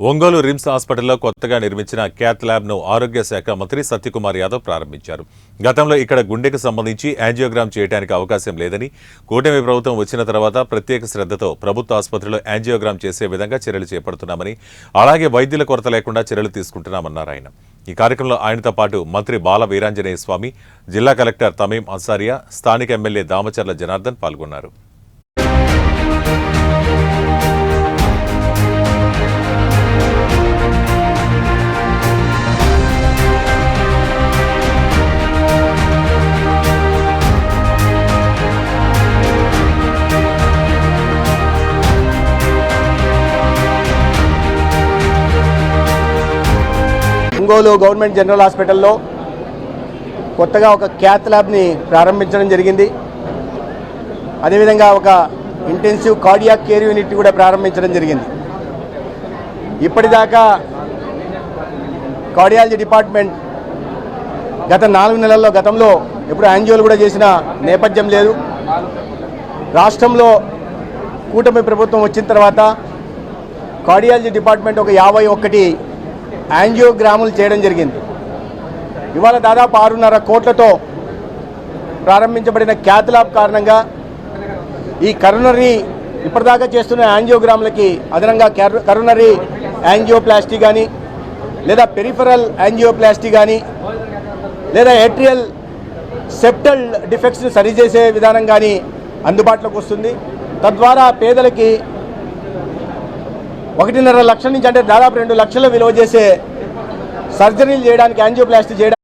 Ongole RIMS హాస్పిటల్లో కొత్తగా నిర్మించిన క్యాత్ ల్యాబ్ను ఆరోగ్య శాఖ మంత్రి సత్యకుమార్ యాదవ్ ప్రారంభించారు. గతంలో ఇక్కడ గుండెకు సంబంధించి యాంజియోగ్రామ్ చేయడానికి అవకాశం లేదని కూటమి ప్రభుత్వం వచ్చిన తర్వాత ప్రత్యేక శ్రద్ధతో ప్రభుత్వ ఆసుపత్రిలో యాంజియోగ్రామ్ చేసే విధంగా చర్యలు చేపడుతున్నామని అలాగే వైద్యుల కొరత లేకుండా చర్యలు తీసుకుంటున్నామన్నారు ఆయన. ఈ కార్యక్రమంలో ఆయనతో పాటు మంత్రి బాల వీరాంజనేయ స్వామి జిల్లా కలెక్టర్ తమీం అన్సారియా స్థానిక ఎమ్మెల్యే దామచర్ల జనార్దన్ పాల్గొన్నారు. ఒంగోలు గవర్నమెంట్ జనరల్ హాస్పిటల్లో కొత్తగా ఒక క్యాత్ ల్యాబ్ని ప్రారంభించడం జరిగింది. అదేవిధంగా ఒక ఇంటెన్సివ్ కార్డియాక్ కేర్ యూనిట్ కూడా ప్రారంభించడం జరిగింది. ఇప్పటిదాకా కార్డియాలజీ డిపార్ట్మెంట్ గత నాలుగు నెలల్లో గతంలో ఎప్పుడు యాంజియోలు కూడా చేసిన నేపథ్యం లేదు. రాష్ట్రంలో కూటమి ప్రభుత్వం వచ్చిన తర్వాత కార్డియాలజీ డిపార్ట్మెంట్ ఒక యాభై ఒకటి యాంజియోగ్రాములు చేయడం జరిగింది. ఇవాళ దాదాపు ఆరున్నర కోట్లతో ప్రారంభించబడిన క్యాత్ ల్యాబ్ కారణంగా ఈ కరోనరీ ఇప్పటిదాకా చేస్తున్న యాంజియోగ్రాములకి అదనంగా కరోనరీ యాంజియోప్లాస్టీ కానీ లేదా పెరిఫరల్ యాంజియోప్లాస్టీ కానీ లేదా ఏట్రియల్ సెప్టల్ డిఫెక్ట్స్ని సరిచేసే విధానం కానీ అందుబాటులోకి వస్తుంది. తద్వారా పేదలకి ఒకటిన్నర లక్షల నుంచి అంటే దాదాపు రెండు లక్షల విలువ చేసే సర్జరీలు చేయడానికి యాంజియోప్లాస్టీ చేయడానికి